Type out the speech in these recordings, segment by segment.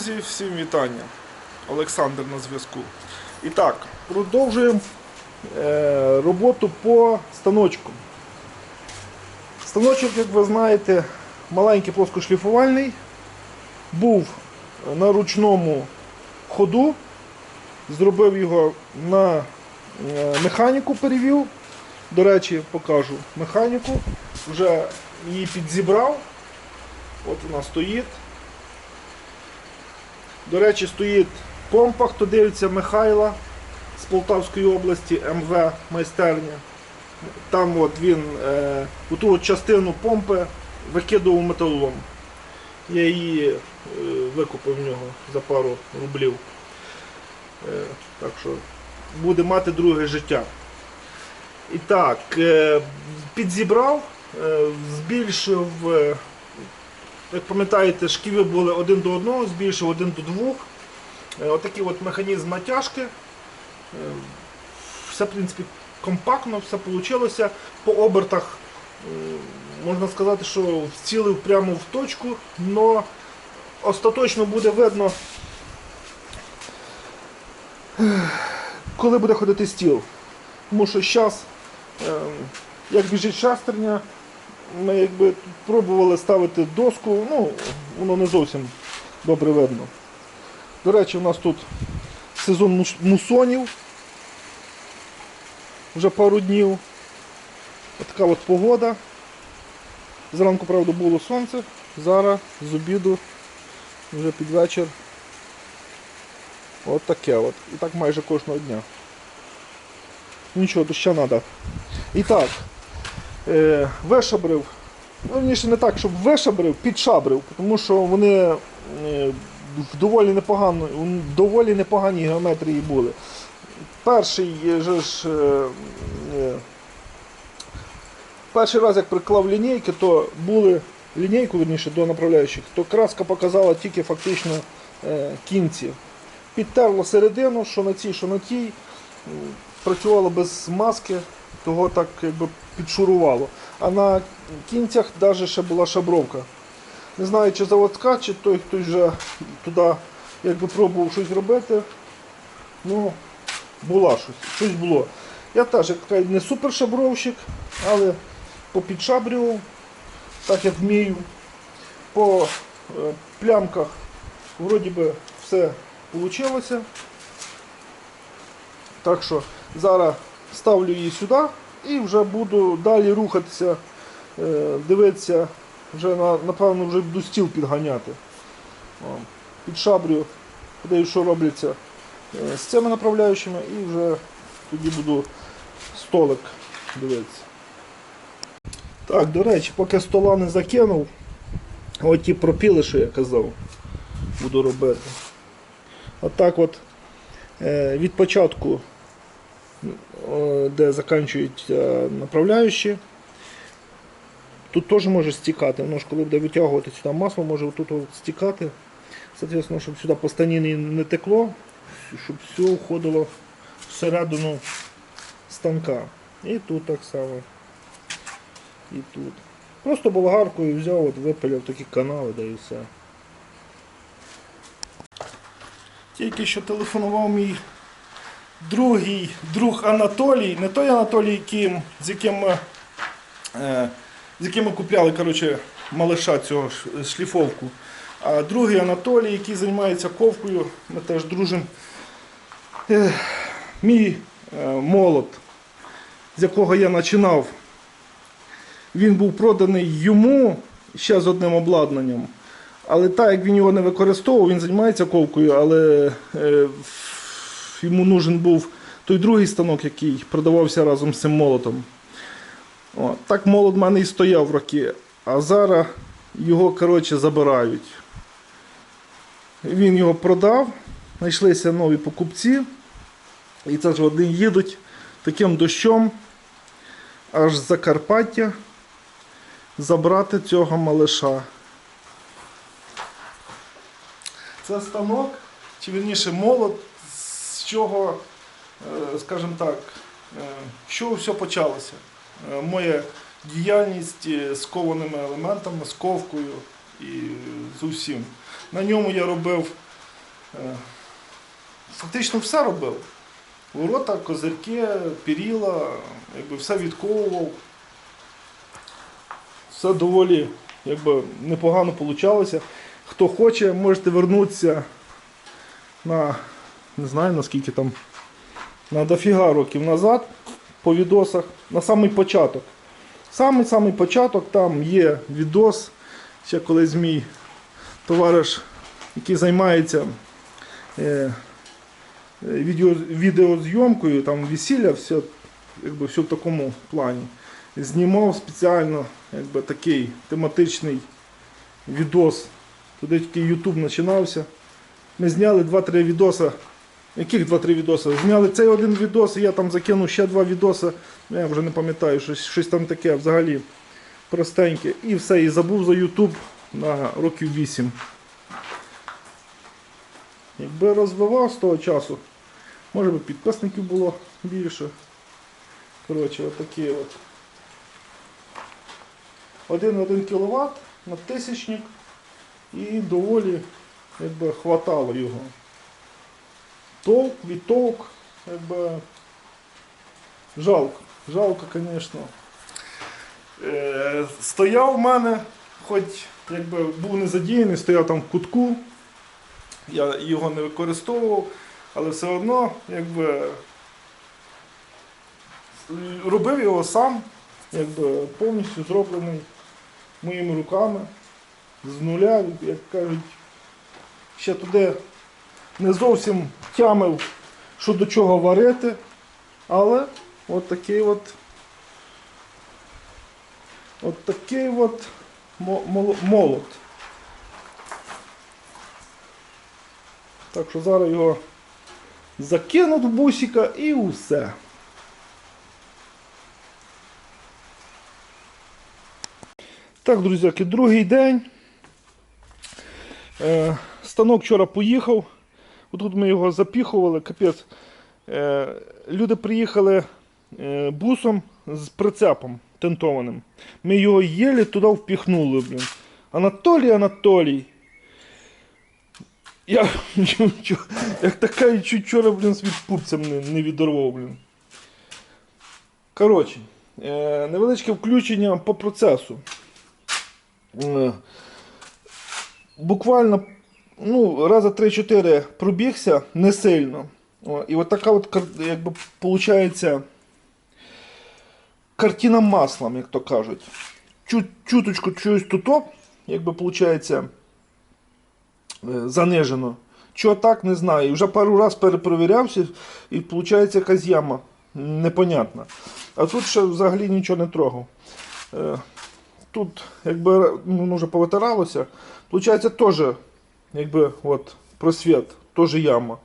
Друзі, всім вітання. Олександр на зв'язку. І так, продовжуємо е, роботу по станочку. Станочок, як ви знаєте, маленький плоскошліфувальний. Був на ручному ходу. Зробив його на е, механіку, перевів. До речі, покажу механіку. Вже її підзібрав. От вона стоїть. До речі, стоїть помпа, хто дивиться Михайла з Полтавської області, МВ майстерня. Там от він е, у ту частину помпи викидував металолом. Я її е, викупив в нього за пару рублів. Е, так що буде мати друге життя. І так, е, підзібрав, е, збільшив. е, як пам'ятаєте, шківи були один до одного, збільшив один до двох. Е, Отакий от механізм натяжки. Е, Все, в принципі, компактно, все вийшло. По обертах е, можна сказати, що вцілив прямо в точку, але остаточно буде видно, коли буде ходити стіл. Тому що зараз, як біжить шестерня, ми якби пробували ставити доску, ну, воно не зовсім добре видно. До речі, у нас тут сезон мусонів. Вже пару днів. От така от погода. Зранку, правда, було сонце. Зараз з обіду, вже під вечір. От таке от. І так майже кожного дня. Нічого, доща треба. І так, е, вишабрив. Ну, Верніше не так, щоб вишабрив, підшабрив, тому що вони е, в доволі, непогано, в доволі непоганій геометрії були. Перший е, же ж. е, е, Перший раз, як приклав лінійки, то були лінійку верніше, до направляючих, то краска показала тільки фактично е, кінці. Підтерло середину, що на цій, що на тій. Працювало без маски, того так якби підшурувало. А на кінцях навіть ще була шабровка. Не знаю, чи заводська, чи той, хтось вже туди якби пробував щось робити. Ну, була щось, щось було. Я теж як кажуть, не супер шабровщик, але попідшабрював, так як вмію. По е, плямках вроді би все вийшло. Так що зараз ставлю її сюди і вже буду далі рухатися, е, дивитися, вже на, напевно вже буду стіл підганяти. О, Підшаблю, подивлюсь, що робляться е, з цими направляючими і вже тоді буду столик дивитися. Так, до речі, поки стола не закинув, ті пропіли, що я казав, буду робити. Отак от е, від початку де закінчують е, направляючі. Тут теж може стікати, воно ж коли буде витягувати сюди масло, може тут стікати. Соответственно, щоб сюди по станіні не текло, щоб все входило всередину станка. І тут так само. І тут. Просто болгаркою взяв, от випиляв такі канали, да і все. Тільки що телефонував мій другий друг Анатолій, не той Анатолій, яким, з яким е, з яким ми купляли коротше, малиша цього шліфовку. А другий Анатолій, який займається ковкою, ми теж дружимо. Е, мій е, молот, з якого я починав, він був проданий йому ще з одним обладнанням. Але так як він його не використовував, він займається ковкою, але е, йому нужен був той другий станок, який продавався разом з цим молотом. О, так молот в мене і стояв в роки, а зараз його коротше, забирають. Він його продав, знайшлися нові покупці. І це ж вони їдуть таким дощом аж з Закарпаття забрати цього малиша. Це станок, чи вірніше молот, чого, е, скажімо так, е, з чого все почалося. Е, Моя діяльність з кованими елементами, з ковкою і з усім. На ньому я робив Фактично все робив. Ворота, козирки, піріла, якби все відковував. Все доволі якби, непогано вийшло. Хто хоче, можете вернутися на не знаю наскільки там, на дофіга років назад по відосах, на самий початок. Самий самий початок там є відос. Ще колись мій товариш, який займається е, відео, відеозйомкою, там весілля, все, якби, все в такому плані. Знімав спеціально якби, такий тематичний відос. Туди тільки YouTube починався. Ми зняли 2-3 відоса. Яких 2-3 відоси? Зняли цей один відос, я там закинув ще два відоси. Я вже не пам'ятаю, щось, щось там таке взагалі простеньке. І все, і забув за YouTube на років 8. Якби розвивав з того часу, може би підписників було більше. Коротше, отакі от. 1,1 кВт на тисячник і доволі якби, хватало його. Толк, відтовк, якби жалко. Жалко, звісно. Е, стояв в мене, хоч якби був не задіяний, стояв там в кутку. Я його не використовував, але все одно якби, робив його сам, якби, повністю зроблений моїми руками. З нуля, як кажуть, ще туди не зовсім тямив, що до чого варити, але от такий от от такий от мо- молот. Так що зараз його закинуть в бусика і усе. Так, друзяки, другий день. Е, станок вчора поїхав. Отут ми його запіхували, капець. Е, люди приїхали е, бусом з прицепом тентованим. Ми його єлі туди впіхнули, блін. Анатолій Анатолій. Я як така вчора, блін, свій пупцем не, не відорвав, блін. Коротше, е, невеличке включення по процесу. Е, буквально ну, раза 3-4 пробігся не сильно. О, і от така от, якби, виходить, картина маслом, як то кажуть. Чу, чуточку чуюсь тут, якби виходить, занижено. Чого так, не знаю. І вже пару раз перепровірявся, і виходить якась яма непонятна. А тут ще взагалі нічого не трогав. Е, Тут, якби ну, вже повитиралося, виходить теж якби от просвіт, теж яма.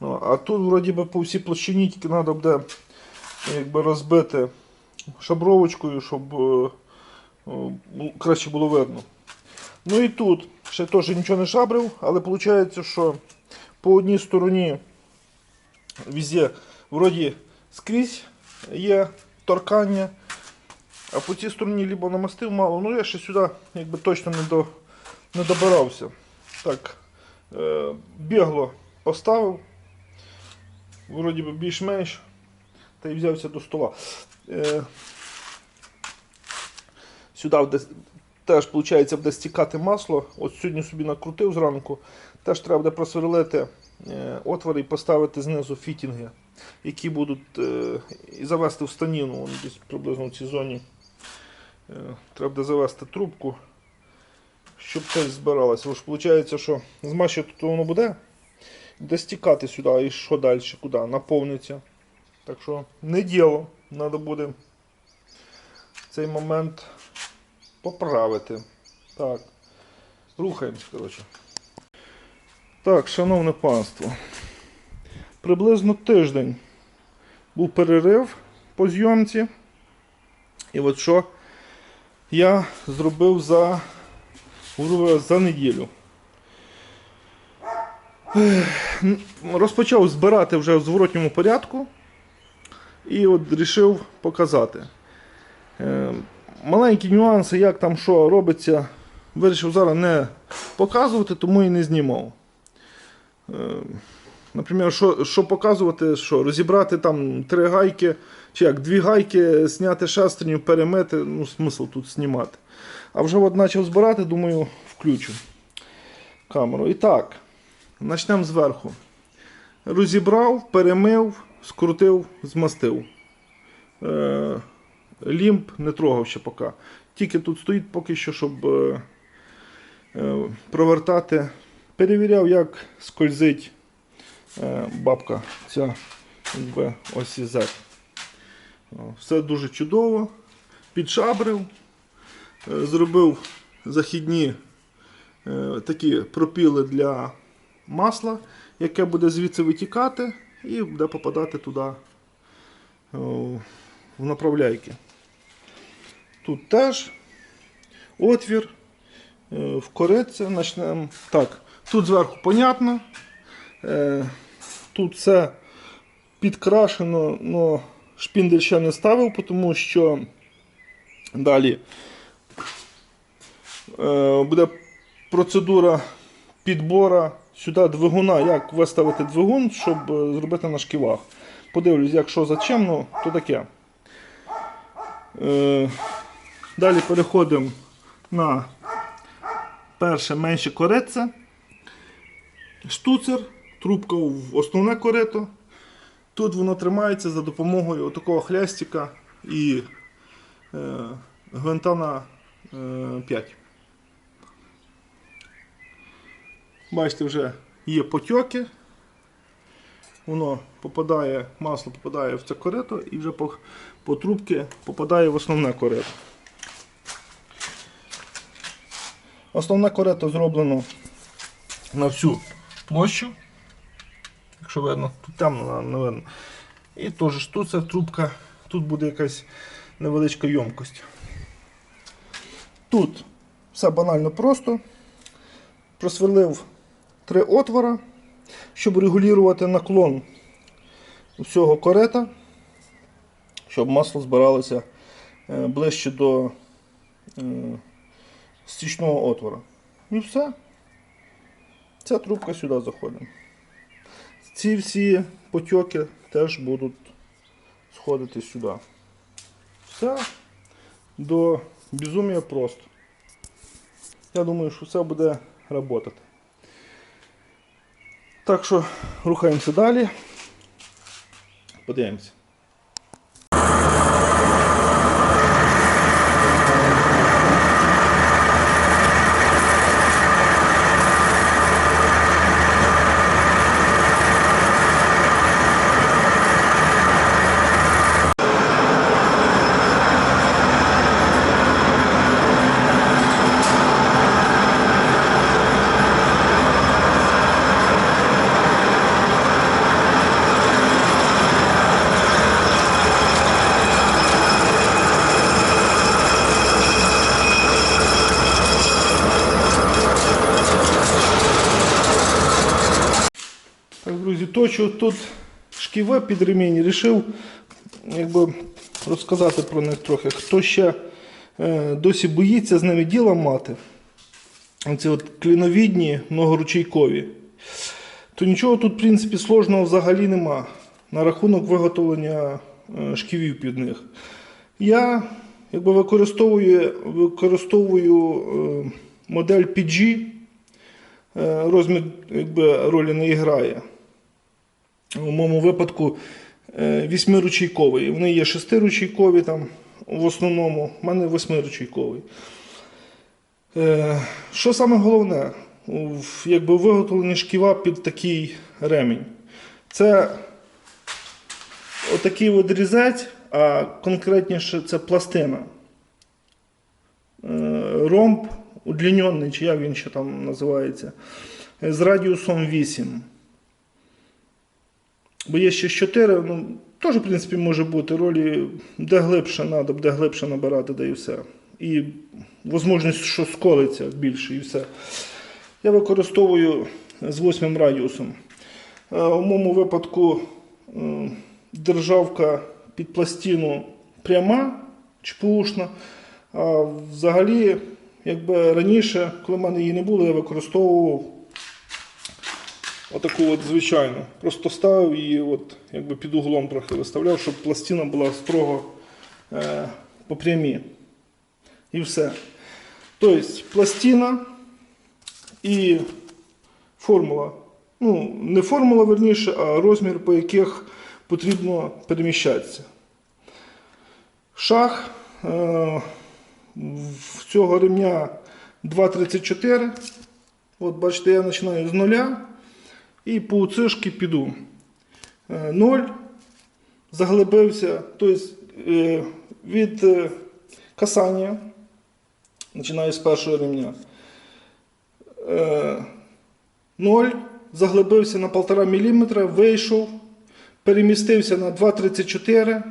Ну, а тут вроді би по всій площині тільки треба буде якби, розбити шабровочкою, щоб е, е, краще було видно. Ну і тут ще теж нічого не шабрив, але виходить, що по одній стороні везде вроді скрізь є торкання, а по цій стороні либо намастив мало, ну я ще сюди якби точно не, до, не добирався. Так, е, бігло поставив, вроді би більш-менш, та й взявся до стола. Е, сюди теж виходить, буде стікати масло. От сьогодні собі накрутив зранку. Теж треба буде просверлити е, отвори і поставити знизу фітінги, які будуть і завести в станіну, десь приблизно в цій зоні. Треба буде завести трубку, щоб теж збиралося. Бо ж виходить, що змащувати то воно буде, буде стікати сюди і що далі, куди, наповниться. Так що не діло, треба буде цей момент поправити. Так, рухаємось, коротше. Так, шановне панство. Приблизно тиждень був перерив по зйомці. І от що я зробив за, за неділю. Розпочав збирати вже в зворотньому порядку. І от вирішив показати. Е, Маленькі нюанси, як там що робиться, вирішив зараз не показувати, тому і не знімав. Е, Наприклад, що, що показувати, що розібрати там три гайки, чи як дві гайки, зняти шестерню, перемити, ну смисл тут знімати. А вже от почав збирати, думаю, включу камеру. І так, почнемо зверху. Розібрав, перемив, скрутив, змастив. Е, лімб не трогав ще поки. Тільки тут стоїть поки що, щоб е, е, провертати. Перевіряв, як скользить е, бабка ця в осі Z. О, Все дуже чудово. Підшабрив, зробив західні е, такі пропіли для масла, яке буде звідси витікати і буде попадати туди в направляйки. Тут теж отвір е, в кориці. Начнемо. Так, тут зверху понятно. Е, Тут все підкрашено, але шпіндель ще не ставив, тому що далі е, буде процедура підбора сюди двигуна, як виставити двигун, щоб е, зробити на шківах. Подивлюсь, якщо зачемно, то таке. Е, Далі переходимо на перше менше корице. Штуцер, трубка в основне корито. Тут воно тримається за допомогою такого хлястика і е, гвинта на е, 5. Бачите, вже є потьоки. Воно попадає, масло попадає в це корито і вже по, по трубці попадає в основне корито. Основне корито зроблено на всю площу. Якщо видно, тут темно, не видно. І теж тут ця трубка, тут буде якась невеличка ємкость. Тут все банально просто. Просверлив три отвора, щоб регулювати наклон всього корета, щоб масло збиралося е, ближче до е, стічного отвора. І все. Ця трубка сюди заходить. Ці всі потьоки теж будуть сходити сюди. Все до безумія просто. Я думаю, що все буде працювати. Так що рухаємося далі. Подивимося. Так, друзі, тут шківи під ремінь. Рішив якби, розказати про них трохи. Хто ще е, досі боїться з ними діла мати, ці от кліновідні, многоручейкові, то нічого тут, в принципі, сложного взагалі нема на рахунок виготовлення е, шківів під них. Я якби, використовую, використовую е, модель PG. Е, Розмір якби, ролі не грає. У моєму випадку е, вісьмиручейковий. Вони є шестиручейкові там в основному, у мене восьмиручейковий. Е, Що саме головне, якби виготовлені шківа під такий ремінь? Це отакий от різець, а конкретніше це пластина. Е, Ромб удлінений, чи як він ще там називається, з радіусом 8. Бо є ще 4, ну, теж, в принципі, може бути ролі, де глибше треба, де глибше набирати, де і все. І можливість, що сколиться більше і все. Я використовую з 8 радіусом. Е, У моєму випадку е, державка під пластину пряма, чпушна. А взагалі, якби раніше, коли в мене її не було, я використовував Отаку от звичайну. Просто ставив її от, якби під углом трохи виставляв, щоб пластина була строго е, по прямій. І все. Тобто пластина і формула. Ну, не формула верніше, а розмір, по яких потрібно переміщатися. Шаг е, в цього ремня 2,34. От бачите, я починаю з нуля і по цишки піду. Е, 0, заглибився, тобто від е, касання, починаю з першого ремня. Е, 0, заглибився на 1,5 мм, вийшов, перемістився на 2,34,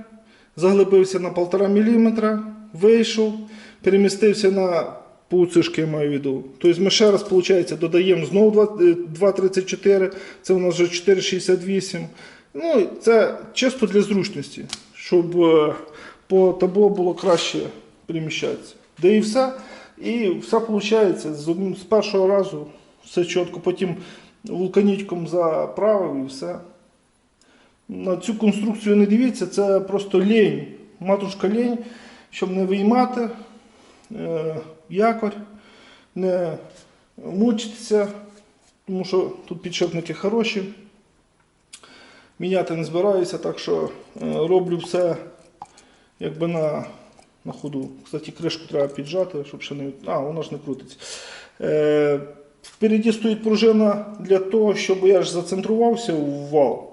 заглибився на 1,5 мм, вийшов, перемістився на пуцишки, я маю в виду. Тобто ми ще раз, виходить, додаємо знову 2 е, 2,34, це у нас вже 4,68. Ну, це чисто для зручності, щоб е, по табло було краще переміщатися. Де і все. І все виходить з, з першого разу, все чітко, потім вулканічком заправив і все. На цю конструкцію не дивіться, це просто лінь. Матушка лінь, щоб не виймати е, якорь, не мучитися, тому що тут підшипники хороші. Міняти не збираюся, так що е, роблю все якби на, на ходу. Кстати, кришку треба піджати, щоб ще не. А, вона ж не крутиться. Е, впереді стоїть пружина для того, щоб я ж зацентрувався в вал.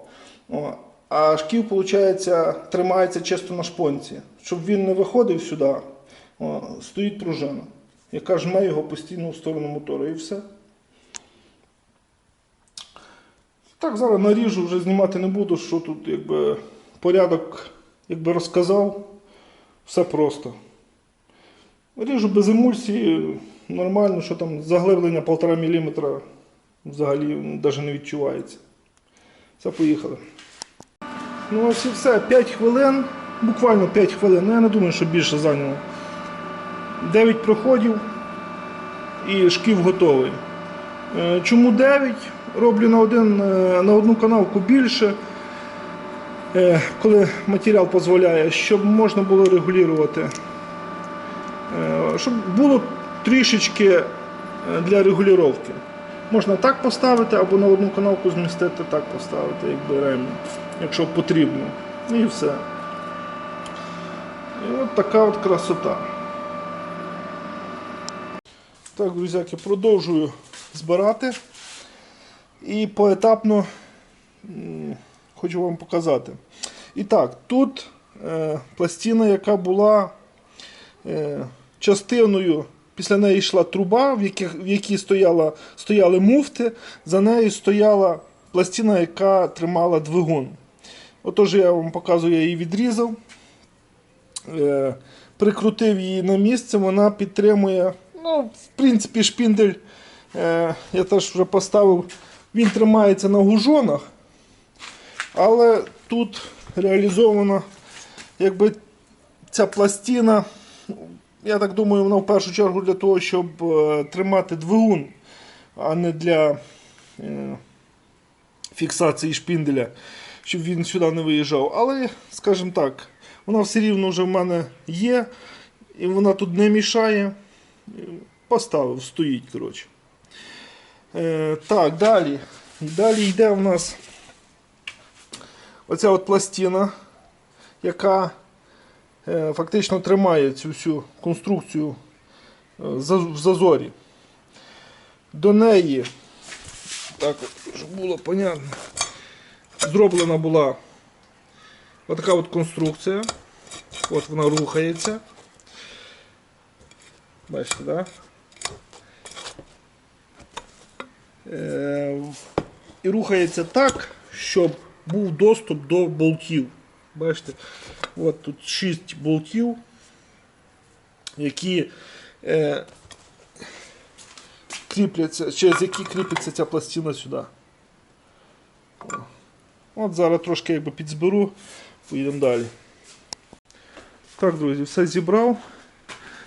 О, а шків, виходить, тримається чисто на шпонці. Щоб він не виходив сюди, о, стоїть пружина, яка жме його постійно в сторону мотора і все. Так, зараз наріжу, вже знімати не буду, що тут якби порядок якби розказав. Все просто. Ріжу без емульсії, нормально, що там заглиблення 1,5 мм взагалі навіть не відчувається. Все, поїхали. Ну ось і все, 5 хвилин, буквально 5 хвилин, ну я не думаю, що більше зайняло. 9 проходів і шків готовий. Е, Чому 9? Роблю на, один, е, на одну канавку більше, е, коли матеріал дозволяє, щоб можна було регулювати. Щоб було трішечки для регулювання. Можна так поставити або на одну канавку змістити, так поставити, якби ремінь, якщо потрібно. І все. І от така от красота. Так, друзяки, продовжую збирати. І поетапно хочу вам показати. І так, тут е, пластина, яка була е, частиною, після неї йшла труба, в, яких, в якій стояла, стояли муфти, за нею стояла пластина, яка тримала двигун. Отож, я вам показую, я її відрізав, е, прикрутив її на місце, вона підтримує, ну, в принципі, шпіндель. Е, я теж вже поставив, він тримається на гужонах, але тут реалізована якби ця пластина, я так думаю, вона в першу чергу для того, щоб е, тримати двигун, а не для е, фіксації шпінделя, щоб він сюди не виїжджав. Але, скажімо так, вона все рівно вже в мене є, і вона тут не мішає. Поставив, стоїть, коротше. Е, так, далі. Далі йде у нас оця от пластина, яка е, фактично тримає цю всю конструкцію е, в зазорі. До неї, так, щоб було понятно, зроблена була отака от конструкція. От вона рухається. Бачите, так? Да? Е, і рухається так, щоб був доступ до болтів. Бачите, от тут 6 болтів, які е, кріпляться, через які кріпиться ця пластина сюди. От зараз трошки якби підзберу, поїдемо далі. Так, друзі, все зібрав.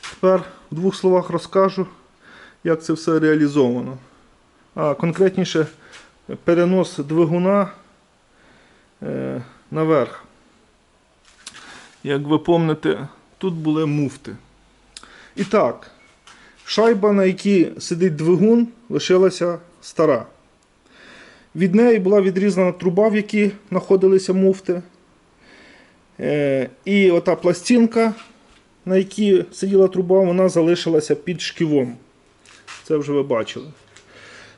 Тепер в двох словах розкажу, як це все реалізовано. А конкретніше перенос двигуна е, наверх. Як ви пам'ятаєте, тут були муфти. І так, шайба, на якій сидить двигун, лишилася стара. Від неї була відрізана труба, в якій знаходилися муфти. Е, і ота пластинка, на якій сиділа труба, вона залишилася під шківом. Це вже ви бачили.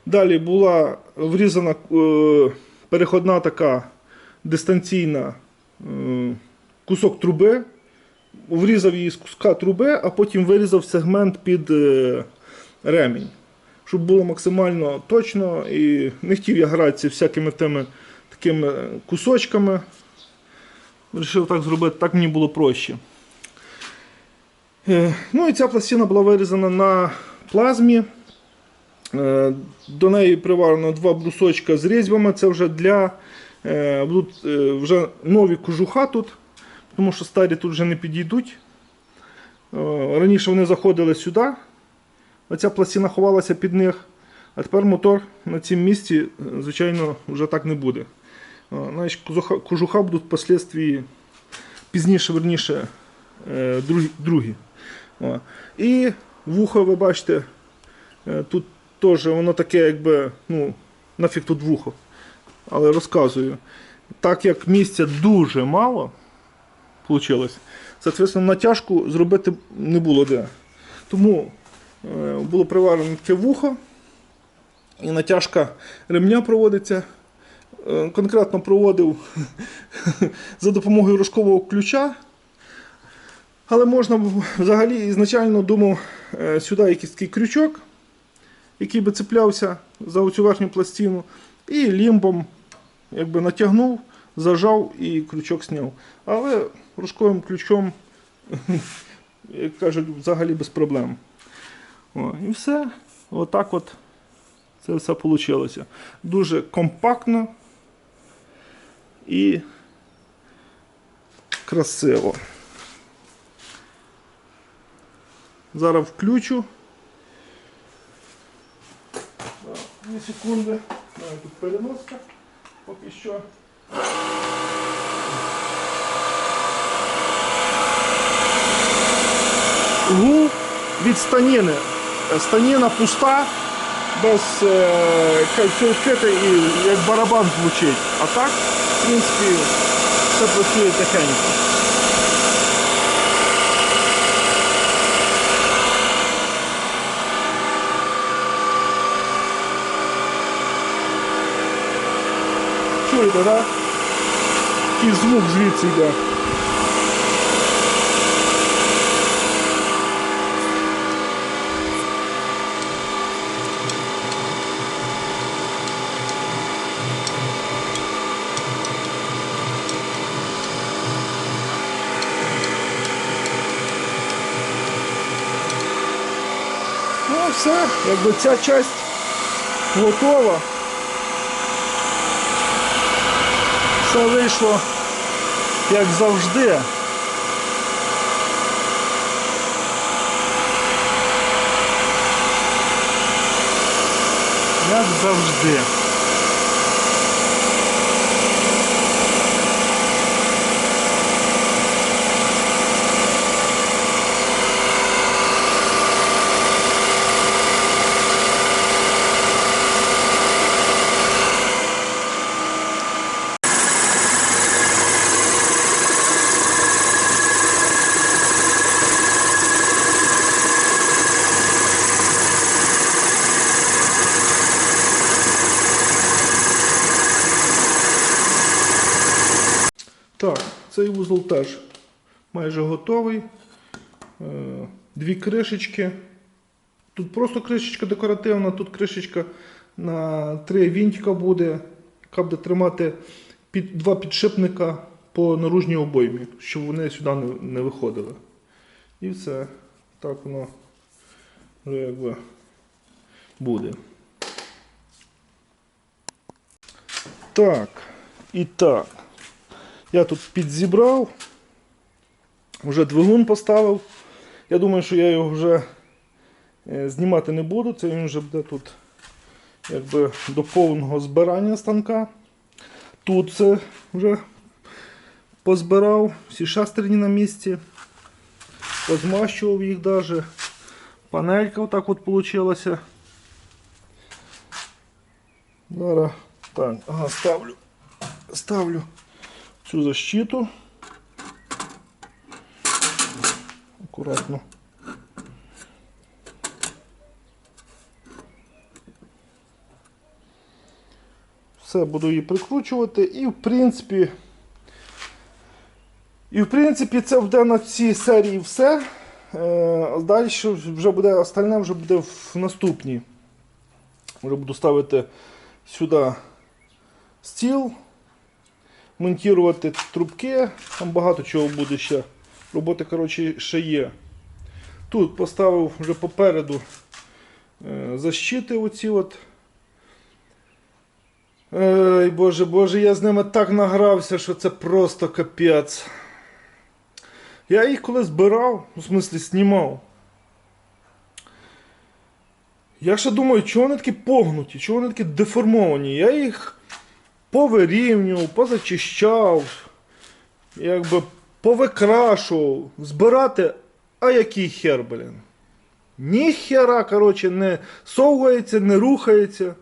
Далі була врізана е, переходна така дистанційна е, кусок труби. Врізав її з куска труби, а потім вирізав сегмент під е, ремінь. Щоб було максимально точно і не хотів я гратися всякими тими такими кусочками. Вирішив так зробити, так мені було проще. Е, Ну і ця пластина була вирізана на плазмі. Е, До неї приварено два брусочка з різьбами. Це вже для е, будуть вже нові кожуха тут, тому що старі тут вже не підійдуть. Раніше вони заходили сюди. Оця пластина ховалася під них. А тепер мотор на цьому місці, звичайно, вже так не буде. Кожуха, будуть впоследствии пізніше, верніше, другі. О. І вухо, ви бачите, е, тут теж воно таке, якби, ну, нафіг тут вухо. Але розказую. Так як місця дуже мало вийшло, соответственно, натяжку зробити не було де. Тому е, було приварено таке вухо, і натяжка ремня проводиться. Е, Конкретно проводив за допомогою рожкового ключа. Але можна взагалі ізначально думав е, сюди якийсь такий крючок, який би цеплявся за цю верхню пластину, і лімбом якби натягнув, зажав і крючок зняв. Але рожковим ключом, як кажуть, взагалі без проблем. О, і все. Отак от це все вийшло. Дуже компактно і красиво. Зараз включу. Дві секунди. Тут переноска. Поки що. Гул від станіни. Станіна пуста, без е, відкрите і як барабан звучить. А так, в принципі, все працює тихенько. Чуєте, так? Який звук звідси йде. Ну все, якби ця часть готова. Все вийшло як завжди. Як завжди. Так, цей вузол теж майже готовий. Е, Дві кришечки. Тут просто кришечка декоративна, тут кришечка на три вінтика буде, яка буде тримати під, два підшипника по наружній обоймі, щоб вони сюди не, не виходили. І все. Так воно вже якби буде. Так, і так. Я тут підзібрав, вже двигун поставив. Я думаю, що я його вже е, знімати не буду, це він вже буде тут якби, до повного збирання станка. Тут це вже позбирав, всі шестерні на місці, позмащував їх навіть. Панелька отак от вийшла. Зараз так, ага, ставлю, ставлю цю защиту. Акуратно. Все, буду її прикручувати і в принципі. І в принципі це буде на цій серії все. Е, Далі вже буде остальне вже буде в наступній. Вже буду ставити сюди стіл, монтувати трубки, там багато чого буде ще. Роботи коротше, ще є. Тут поставив вже попереду е, защити оці от. Ой, боже, боже, я з ними так награвся, що це просто капець. Я їх коли збирав, в смислі знімав. Я ще думаю, чого вони такі погнуті, чого вони такі деформовані. Я їх повирівнював, позачищав, якби повикрашував, збирати, а який хер, блін. Ніхера, коротше, не совгається, не рухається.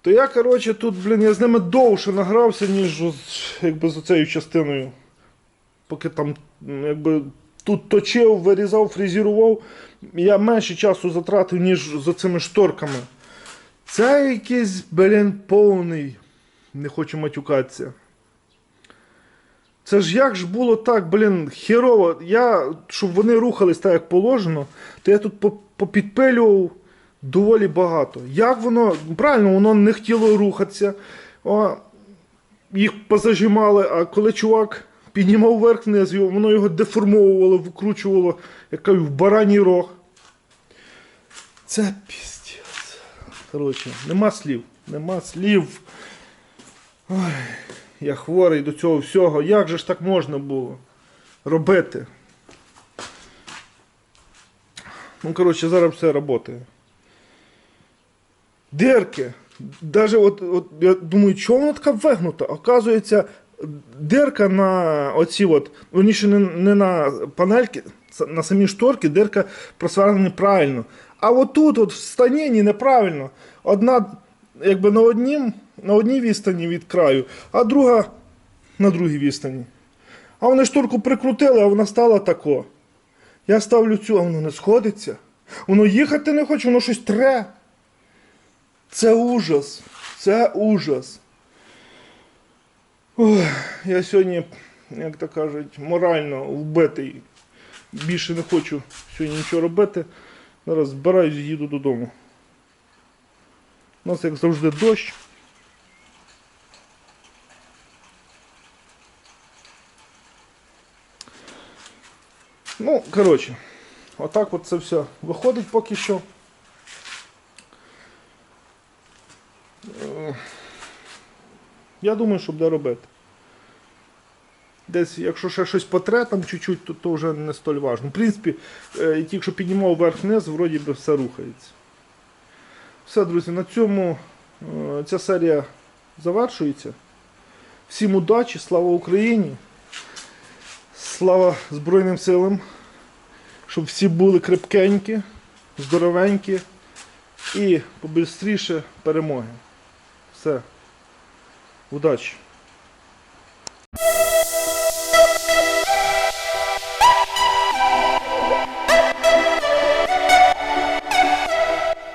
То я, коротше, тут, блін, я з ними довше награвся, ніж якби з цією частиною. Поки там, якби тут точив, вирізав, фрезерував, я менше часу затратив, ніж за цими шторками. Це якийсь, блін, повний. Не хочу матюкатися. Це ж як ж було так, блін, херово. Я, щоб вони рухались так, як положено, то я тут попідпилював доволі багато. Як воно, правильно, воно не хотіло рухатися. О, їх позажимали, а коли чувак піднімав вверх вниз, воно його деформовувало, викручувало, як кажуть, в бараній рог. Це піздець. Коротше, нема слів. Нема слів. Ой, я хворий до цього всього. Як же ж так можна було робити? Ну, коротше, зараз все працює. Дирки. Даже от, от я думаю, чого вона така вигнута? Оказується, дирка на оці от, верніше не, не на панельки, на самі шторки, дирка просверлена неправильно. А отут, от в станіні неправильно. Одна якби на, однім, на одній відстані від краю, а друга на другій відстані. А вони шторку прикрутили, а вона стала тако. Я ставлю цю, а воно не сходиться. Воно їхати не хоче, воно щось тре. Це ужас. Це ужас. Ой, я сьогодні, як то кажуть, морально вбитий. Більше не хочу сьогодні нічого робити. Зараз збираюсь і їду додому. У нас, як завжди, дощ. Ну, коротше, отак от це все виходить поки що. Е, Я думаю, що буде робити. Десь, якщо ще щось потре там чуть-чуть, то, то вже не столь важно. В принципі, е, тільки що піднімав вверх-вниз, вроді би все рухається. Все, друзі, на цьому е, ця серія завершується. Всім удачі, слава Україні! Слава Збройним силам! Щоб всі були крепкенькі, здоровенькі і побистріше перемоги. Все. Удачі!